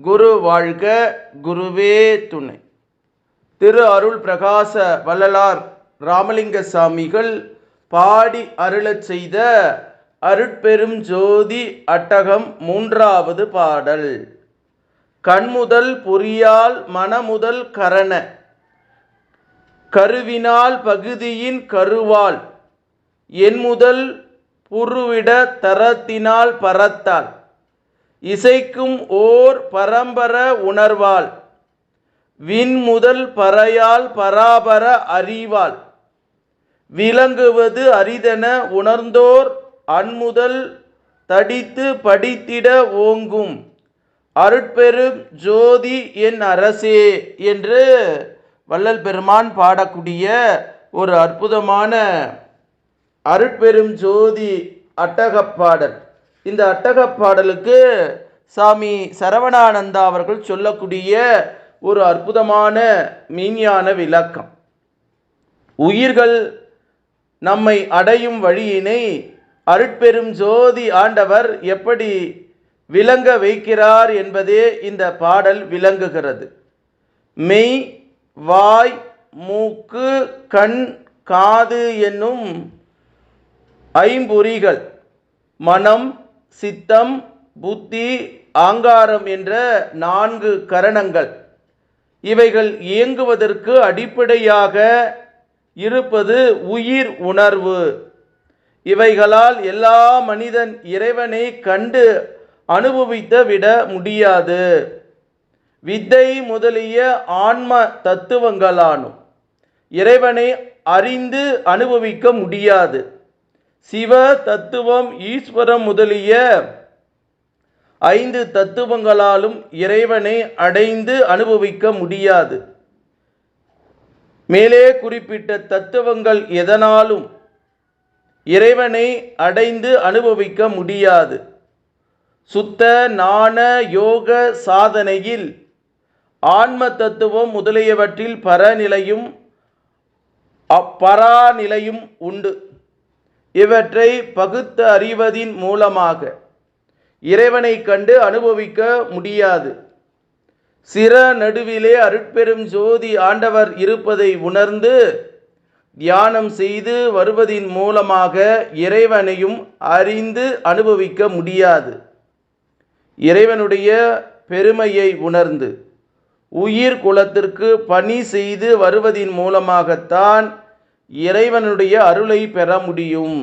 குரு வாழ்க குருவே துணை. திரு அருள் பிரகாச வள்ளலார் ராமலிங்க சாமிகள் பாடி அருளச் செய்த அருட்பெரும் ஜோதி அட்டகம் மூன்றாவது பாடல். கண்முதல் பொறியால் மனமுதல் கரண. கருவினால் பகுதியின் கருவால் என் முதல் புருவிட தரத்தினால் பரத்தாள். இசைக்கும் ஓர் பரம்பர உணர்வால் விண்முதல் பறையால் பராபர அறிவால். விளங்குவது அரிதென உணர்ந்தோர் அன்முதல் தடித்து படித்திட ஓங்கும். அருட்பெரும் ஜோதி என் அரசே என்று வள்ளல் பெருமான் பாடக்கூடிய ஒரு அற்புதமான அருட்பெரும் ஜோதி அட்டகப்பாடல் இந்த அட்டகப்பாடலுக்கு சாமி சரவணானந்தா அவர்கள் சொல்லக்கூடிய ஒரு அற்புதமான மீஞான விளக்கம். உயிர்கள் நம்மை அடையும் வழியினை அருட்பெரும் ஜோதி ஆண்டவர் எப்படி விளங்க வைக்கிறார் என்பதே இந்த பாடல் விளங்குகிறது. மெய் வாய் மூக்கு கண் காது என்னும் ஐம்பொறிகள் மனம் சித்தம் புத்தி ஆங்காரம் என்ற நான்கு கரணங்கள். இவைகள் இயங்குவதற்கு அடிப்படையாக இருப்பது உயிர் உணர்வு. இவைகளால் எல்லா மனிதன் இறைவனை கண்டு அனுபவித்து விட முடியாது. வித்தை முதலிய ஆன்ம தத்துவங்களானும் இறைவனை அறிந்து அனுபவிக்க முடியாது. சிவ தத்துவம் ஈஸ்வரம் முதலிய ஐந்து தத்துவங்களாலும் இறைவனை அடைந்து அனுபவிக்க முடியாது. மேலே குறிப்பிட்ட தத்துவங்கள் எதனாலும் இறைவனை அடைந்து அனுபவிக்க முடியாது. சுத்த நாண யோக சாதனையில் ஆன்ம தத்துவம் முதலியவற்றில் பரநிலையும் அப்பராநிலையும் உண்டு. இவற்றை பகுத்து அறிவதின் மூலமாக இறைவனை கண்டு அனுபவிக்க முடியாது. சிற நடுவிலே அருட்பெரும் ஜோதி ஆண்டவர் இருப்பதை உணர்ந்து தியானம் செய்து வருவதின் மூலமாக இறைவனையும் அறிந்து அனுபவிக்க முடியாது. இறைவனுடைய பெருமையை உணர்ந்து உயிர் குலத்திற்கு பணி செய்து வருவதின் மூலமாகத்தான் இறைவனுடைய அருளை பெற முடியும்.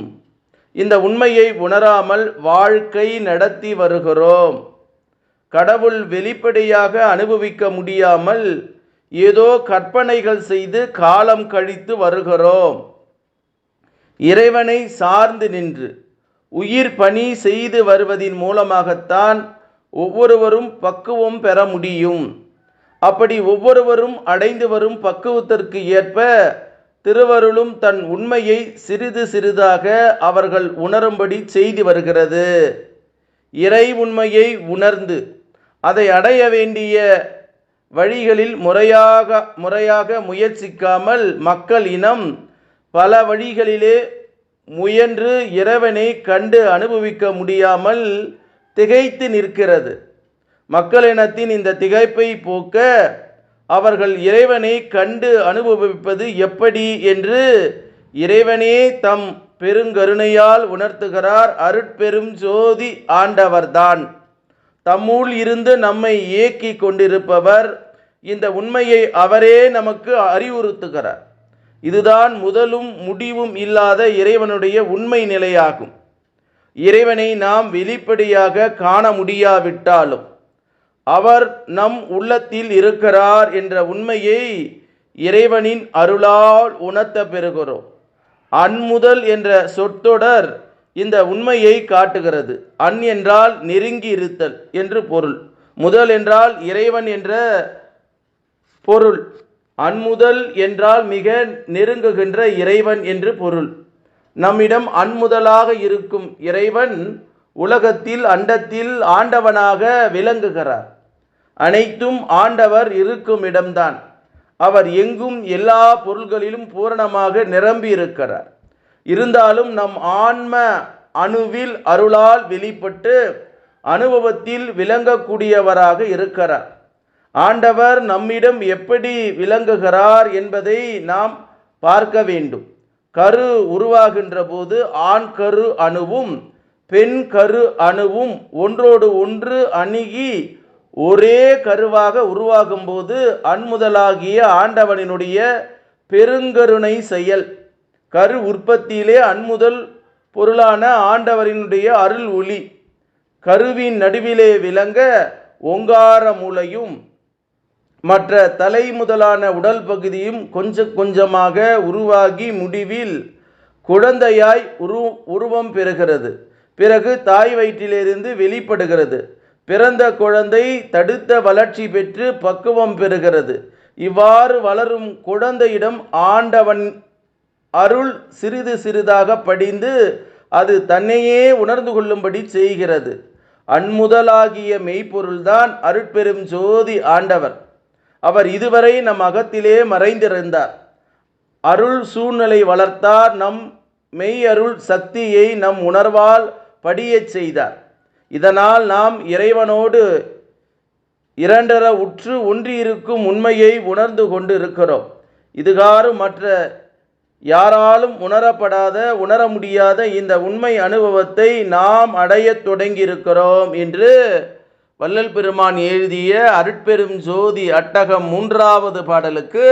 இந்த உண்மையை உணராமல் வாழ்க்கை நடத்தி வருகிறோம். கடவுள் வெளிப்படையாக அனுபவிக்க முடியாமல் ஏதோ கற்பனைகள் செய்து காலம் கழித்து வருகிறோம். இறைவனை சார்ந்து நின்று உயிர் பணி செய்து வருவதின் மூலமாகத்தான் ஒவ்வொருவரும் பக்குவம் பெற முடியும். அப்படி ஒவ்வொருவரும் அடைந்து வரும் பக்குவத்திற்கு ஏற்ப திருவருளும் தன் உண்மையை சிறிது சிறிதாக அவர்கள் உணரும்படி செய்து வருகிறது. இறை உண்மையை உணர்ந்து அதை அடைய வேண்டிய வழிகளில் முறையாக முறையாக முயற்சிக்காமல் மக்கள் இனம் பல வழிகளிலே முயன்று இறைவனை கண்டு அனுபவிக்க முடியாமல் திகைத்து நிற்கிறது. மக்களினத்தின் இந்த திகைப்பை போக்க அவர்கள் இறைவனை கண்டு அனுபவிப்பது எப்படி என்று இறைவனே தம் பெருங்கருணையால் உணர்த்துகிறார் அருட்பெரும் ஜோதி ஆண்டவர்தான். தம்முள் இருந்து நம்மை இயக்கி கொண்டிருப்பவர். இந்த உண்மையை அவரே நமக்கு அறிவுறுத்துகிறார். இதுதான் முதலும் முடிவும் இல்லாத இறைவனுடைய உண்மை நிலையாகும். இறைவனை நாம் வெளிப்படையாக காண முடியாவிட்டாலும் அவர் நம் உள்ளத்தில் இருக்கிறார் என்ற உண்மையை இறைவனின் அருளால் உணர்த்த பெறுகிறோம். அன்முதல் என்ற சொற்றொடர் இந்த உண்மையை காட்டுகிறது. அன் என்றால் நெருங்கி இருத்தல் என்று பொருள். முதல் என்றால் இறைவன் என்ற பொருள். அன்முதல் என்றால் மிக நெருங்குகின்ற இறைவன் என்று பொருள். நம்மிடம் அன்முதலாக இருக்கும் இறைவன் உலகத்தில் அண்டத்தில் ஆண்டவனாக விளங்குகிறார். அனைத்தும் ஆண்டவர் இருக்கும் இடம்தான். அவர் எங்கும் எல்லா பொருள்களிலும் பூரணமாக நிரம்பி இருக்கிறார் இருந்தாலும் நம் ஆன்ம அணுவில் அருளால் வெளிப்பட்டு அனுபவத்தில் விளங்கக்கூடியவராக இருக்கிறார். ஆண்டவர் நம்மிடம் எப்படி விளங்குகிறார் என்பதை நாம் பார்க்க வேண்டும். கரு உருவாகின்ற போது ஆண் கரு அணுவும் பெண் கரு அணுவும் ஒன்றோடு ஒன்று அணுகி ஒரே கருவாக உருவாகும் போது அன்முதலாகிய ஆண்டவனினுடைய பெருங்கருணை செயல். கரு உற்பத்தியிலே அன்முதல் பொருளான ஆண்டவரினுடைய அருள் ஒளி. கருவின் நடுவிலே விளங்க ஓங்கார மூலையும் மற்ற தலை முதலான உடல் பகுதியும் கொஞ்சம் கொஞ்சமாக உருவாகி முடிவில் குழந்தையாய் உரு உருவம் பெறுகிறது. பிறகு தாய் வயிற்றிலிருந்து வெளிப்படுகிறது. பிறந்த குழந்தை தடுத்த வளர்ச்சி பெற்று பக்குவம் பெறுகிறது. இவ்வாறு வளரும் குழந்தையிடம் ஆண்டவன் அருள் சிறிது சிறிதாக படிந்து அது தன்னையே உணர்ந்து கொள்ளும்படி செய்கிறது. அன்முதலாகிய மெய்ப்பொருள்தான் அருட்பெரும் ஜோதி ஆண்டவர். அவர் இதுவரை நம் அகத்திலே மறைந்திருந்தார். அருள் சூழ்நிலை வளர்த்தார். நம் மெய் அருள் சக்தியை நம் உணர்வால் படியச் செய்தார். இதனால் நாம் இறைவனோடு இரண்டர உற்று ஒன்றியிருக்கும் உண்மையை உணர்ந்து கொண்டு இருக்கிறோம் இதுகாறு மற்ற யாராலும் உணரப்படாத உணர முடியாத இந்த உண்மை அனுபவத்தை நாம் அடையத் தொடங்கியிருக்கிறோம் என்று வள்ளல் பெருமான் எழுதிய அருட்பெரும் ஜோதி அட்டகம் மூன்றாவது பாடலுக்கு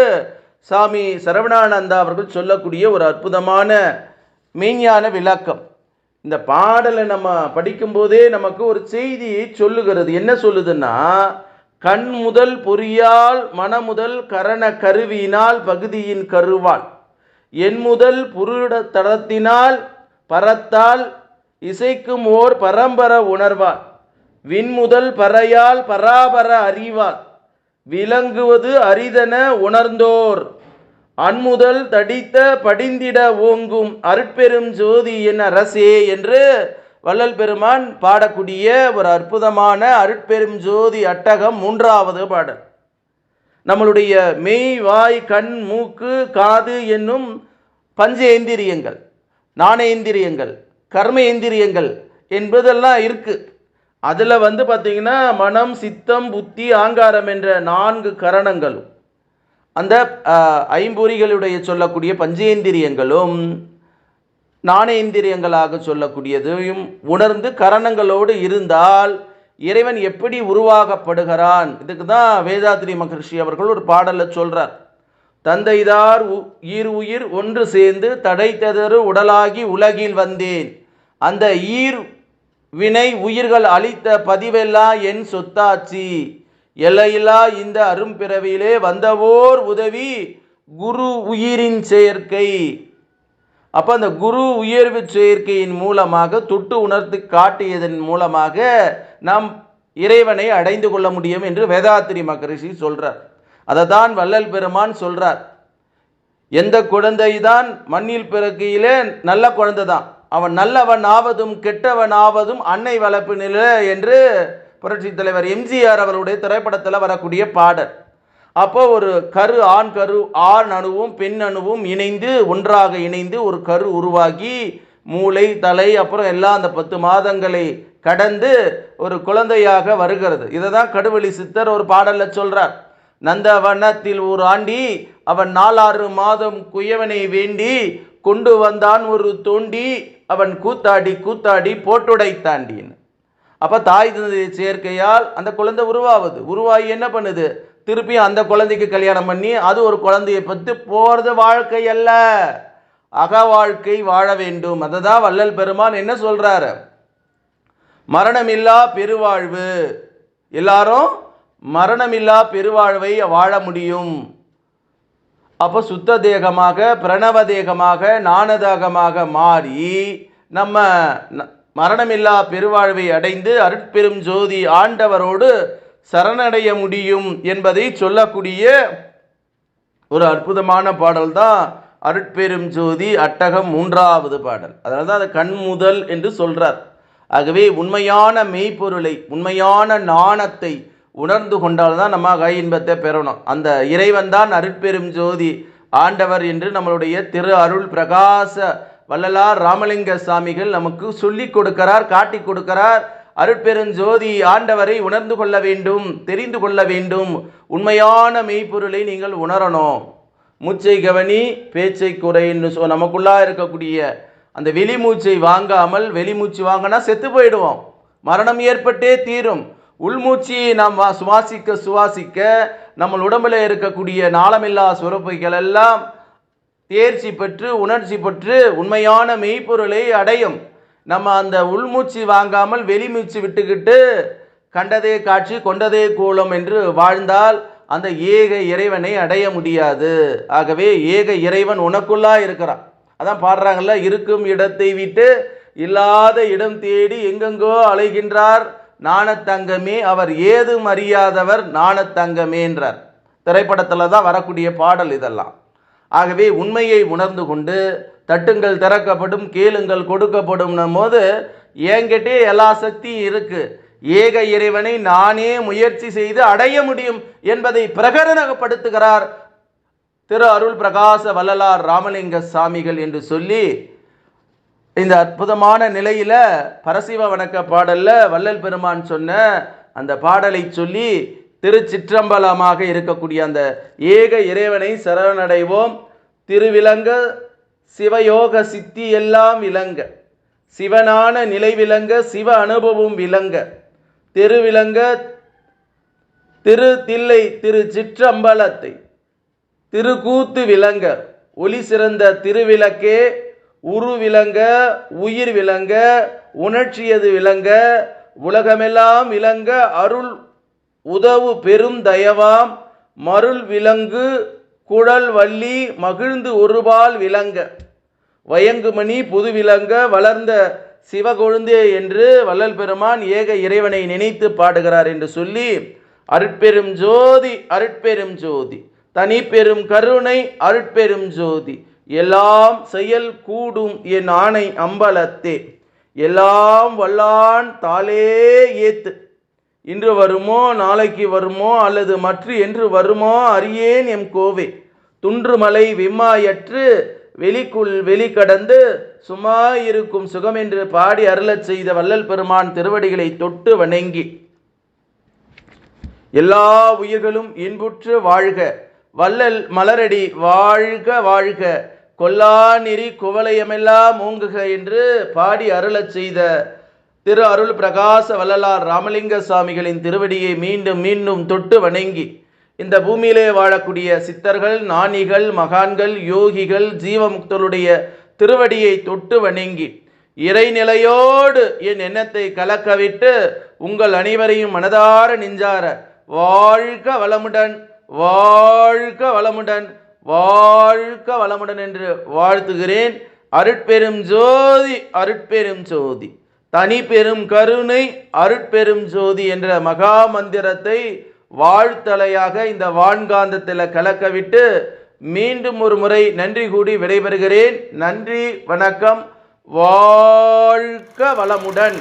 சாமி சரவணானந்தா அவர்கள் சொல்லக்கூடிய ஒரு அற்புதமான மெய்ஞான விளக்கம். இந்த பாடலை நம்ம படிக்கும்போதே நமக்கு ஒரு செய்தியை சொல்லுகிறது. என்ன சொல்லுதுன்னா கண் முதல் பொறியால் மனமுதல் கரண கருவியினால் பகுதியின் கருவால் என் முதல் புருட தடத்தினால் பரத்தால் இசைக்கும் ஓர் பரம்பர உணர்வால் விண்முதல் பறையால் பராபர அறிவால் விளங்குவது அரிதன உணர்ந்தோர். அன்முதல் தடித்த படிந்திட ஓங்கும் அருட்பெரும் ஜோதி என் அரசே என்று வள்ளல் பெருமான் பாடக்கூடிய ஒரு அற்புதமான அருட்பெரும் ஜோதி அட்டகம் மூன்றாவது பாடல். நம்மளுடைய மெய் வாய் கண் மூக்கு காது என்னும் பஞ்சேந்திரியங்கள் நாணேந்திரியங்கள் கர்மேந்திரியங்கள் என்பதெல்லாம் இருக்குது அதில் வந்து பார்த்திங்கன்னா மனம் சித்தம் புத்தி ஆங்காரம் என்ற நான்கு கரணங்களும். அந்த ஐம்பொறிகளுடைய சொல்லக்கூடிய பஞ்சேந்திரியங்களும் நாணேந்திரியங்களாக சொல்லக்கூடியதையும் உணர்ந்து கரணங்களோடு இருந்தால் இறைவன் எப்படி உருவாகப்படுகிறான்? இதுக்கு தான் வேதாத்ரி மகர்ஷி அவர்கள் ஒரு பாடலில் சொல்கிறார் தந்தைதார் உ- ஈர் உயிர் ஒன்று சேர்ந்து தடைத்ததறு உடலாகி உலகில் வந்தேன். அந்த ஈர் வினை உயிர்கள் அளித்த பதிவெல்லாம் என் சொத்தாச்சி. எல்லையில்லா இந்த அரும்பிறவியிலே வந்தவோர் உதவி குரு உயிரின் செயற்கை. அப்போ அந்த குரு உயர்வு சேர்க்கையின் மூலமாக தொட்டு உணர்த்து காட்டியதன் மூலமாக நாம் இறைவனை அடைந்து கொள்ள முடியும் என்று வேதாத்திரி மகரிஷி சொல்கிறார் அதை தான் வள்ளல் பெருமான் சொல்கிறார் எந்த குழந்தை தான் மண்ணில் பிறக்கையிலே நல்ல குழந்தை தான் அவன் நல்லவன் ஆவதும் கெட்டவன் ஆவதும் அன்னை வளர்ப்பு நிலை என்று புரட்சி தலைவர் எம்ஜிஆர் அவருடைய திரைப்படத்தில் வரக்கூடிய பாடல். அப்போ ஒரு கரு ஆண் கரு ஆண் அணுவும் பெண் அணுவும் இணைந்து ஒன்றாக இணைந்து ஒரு கரு உருவாகி மூளை தலை அப்புறம் எல்லாம் அந்த பத்து மாதங்களை கடந்து ஒரு குழந்தையாக வருகிறது. இதை தான் கடுவெளி சித்தர் ஒரு பாடலில் சொல்கிறார் நந்தவனத்தில் ஒரு ஆண்டி அவன் நாலாறு மாதம் குயவனை வேண்டி கொண்டு வந்தான் ஒரு தோண்டி அவன் கூத்தாடி கூத்தாடி போட்டுடை போட்டுடைத்தாண்டின்னு. அப்போ தாய் தந்தை சேர்க்கையால் அந்த குழந்தை உருவாகுது உருவாகி என்ன பண்ணுது? திருப்பி அந்த குழந்தைக்கு கல்யாணம் பண்ணி அது ஒரு குழந்தையை பற்றி போகிறது வாழ்க்கை அல்ல. அக வாழ்க்கை வாழ வேண்டும். அதை தான் வள்ளல் பெருமான் என்ன சொல்கிறாரு மரணமில்லா பெருவாழ்வு. எல்லாரும் மரணமில்லா பெருவாழ்வை வாழ முடியும். அப்போ சுத்த தேகமாக பிரணவ தேகமாக ஞானதாகமாக மாறி நம்ம ந- மரணமில்லா பெருவாழ்வை அடைந்து அருட்பெரும் ஜோதி ஆண்டவரோடு சரணடைய முடியும் என்பதை சொல்லக்கூடிய ஒரு அற்புதமான பாடல் தான் அருட்பெரும் ஜோதி அட்டகம் மூன்றாவது பாடல். அதனால தான் அது கண் முதல் என்று சொல்றார். ஆகவே உண்மையான மெய்ப்பொருளை உண்மையான நாணத்தை உணர்ந்து கொண்டால்தான் நம்ம கை இன்பத்தை பெறணும். அந்த இறைவன் தான் அருட்பெரும் ஜோதி ஆண்டவர் என்று நம்மளுடைய திரு அருள் பிரகாச வள்ளலார் ராமலிங்க சாமிகள் நமக்கு சொல்லி கொடுக்கிறார் காட்டி கொடுக்கிறார். அருட்பெருஞ்சோதி ஆண்டவரை உணர்ந்து கொள்ள வேண்டும் தெரிந்து கொள்ள வேண்டும். உண்மையான மெய்ப்பொருளை நீங்கள் உணரணும். மூச்சை கவனி பேச்சை குறைன்னு சொ நமக்குள்ளா இருக்கக்கூடிய அந்த வெளிமூச்சை வாங்காமல் வெளிமூச்சு வாங்கினா செத்து போயிடுவோம். மரணம் ஏற்பட்டே தீரும். உள்மூச்சியை நாம் வா- சுவாசிக்க சுவாசிக்க நம்ம உடம்புல இருக்கக்கூடிய நாளமில்லா சுரப்புகள் எல்லாம் தேர்ச்சி பெற்று உணர்ச்சி பெற்று உண்மையான மெய்ப்பொருளை அடையும். நம்ம அந்த உள்மூச்சு வாங்காமல் வெளிமூச்சு விட்டுக்கிட்டு கண்டதே காட்சி கொண்டதே கோலம் என்று வாழ்ந்தால் அந்த ஏக இறைவனை அடைய முடியாது. ஆகவே ஏக இறைவன் உனக்குள்ளா இருக்கிறான். அதான் பாடுறாங்கல்ல இருக்கும் இடத்தை விட்டு இல்லாத இடம் தேடி எங்கெங்கோ அலைகின்றார். நாணத்தங்கமே அவர் ஏதும் அறியாதவர் நாணத்தங்கமேன்றார். திரைப்படத்தில் தான் வரக்கூடிய பாடல் இதெல்லாம். ஆகவே உண்மையை உணர்ந்து கொண்டு தட்டுங்கள் திறக்கப்படும் கேளுங்கள் கொடுக்கப்படும் போது என்கிட்டே எல்லா சக்தியும் இருக்கு. ஏக இறைவனை நானே முயற்சி செய்து அடைய முடியும் என்பதை பிரகரணப்படுத்துகிறார் திரு அருள் பிரகாச வள்ளலார் ராமலிங்க சாமிகள் என்று சொல்லி இந்த அற்புதமான நிலையில பரசிவ வணக்க பாடல்ல வள்ளல் பெருமான் சொன்ன அந்த பாடலை சொல்லி திருச்சிற்றம்பலமாக இருக்கக்கூடிய அந்த ஏக இறைவனை சரணடைவோம். திருவிலங்க சிவயோக சித்தி எல்லாம் விளங்க சிவனான நிலை விளங்க சிவ அனுபவம் விளங்க திருவிலங்க திரு தில்லை திரு சிற்றம்பலத்தை திருக்கூத்து விளங்க ஒளி சிறந்த திருவிளக்கே உரு விளங்க உயிர் விளங்க உணர்ச்சியது விளங்க உலகமெல்லாம் விளங்க அருள் உதவு பெரும் தயவாம் மருள் விலங்கு குழல் வள்ளி மகிழ்ந்து ஒருபால் விளங்க வயங்குமணி புது விளங்க வளர்ந்த சிவகொழுந்தே என்று வள்ளல் பெருமான் ஏக இறைவனை நினைத்து பாடுகிறார் என்று சொல்லி அருட்பெரும் ஜோதி அருட்பெரும் ஜோதி. தனி பெரும் கருணை அருட்பெரும் ஜோதி. எல்லாம் செயல் கூடும் என் ஆணை அம்பலத்தே. எல்லாம் வல்லான் தாளே ஏத்து. இன்று வருமோ நாளைக்கு வருமோ அல்லது மற்ற என்று வருமோ அறியேன் எம் கோவே. துன்றுமலை விம்மாயற்று வெளிக்குள் வெளி கடந்து சும்மா இருக்கும் சுகமென்று பாடி அருளச் செய்த வள்ளல் பெருமான் திருவடிகளை தொட்டு வணங்கி. எல்லா உயிர்களும் இன்புற்று வாழ்க. வள்ளல் மலரடி வாழ்க வாழ்க. கொல்லா நெறி குவலயமெல்லாம் ஓங்குக என்று பாடி அருளச் செய்த திரு அருள் பிரகாச வள்ளலார் ராமலிங்க சுவாமிகளின் திருவடியை மீண்டும் மீண்டும் தொட்டு வணங்கி இந்த பூமியிலே வாழக்கூடிய சித்தர்கள் ஞானிகள் மகான்கள் யோகிகள் ஜீவமுக்தருடைய திருவடியை தொட்டு வணங்கி இறைநிலையோடு என் எண்ணத்தை கலக்கவிட்டு உங்கள் அனைவரையும் மனதார நெஞ்சார வாழ்க வளமுடன் வாழ்க வளமுடன் வாழ்க வளமுடன் என்று வாழ்த்துகிறேன். அருட்பெரும் ஜோதி அருட்பெரும் ஜோதி. தனி பெரும் கருணை அருட்பெரும் ஜோதி என்ற மகா மந்திரத்தை வாழ்த்தலையாக இந்த வான்காந்தத்தில் கலக்கவிட்டு மீண்டும் ஒரு முறை நன்றி கூடி விடைபெறுகிறேன். நன்றி வணக்கம். வாழ்க வளமுடன்.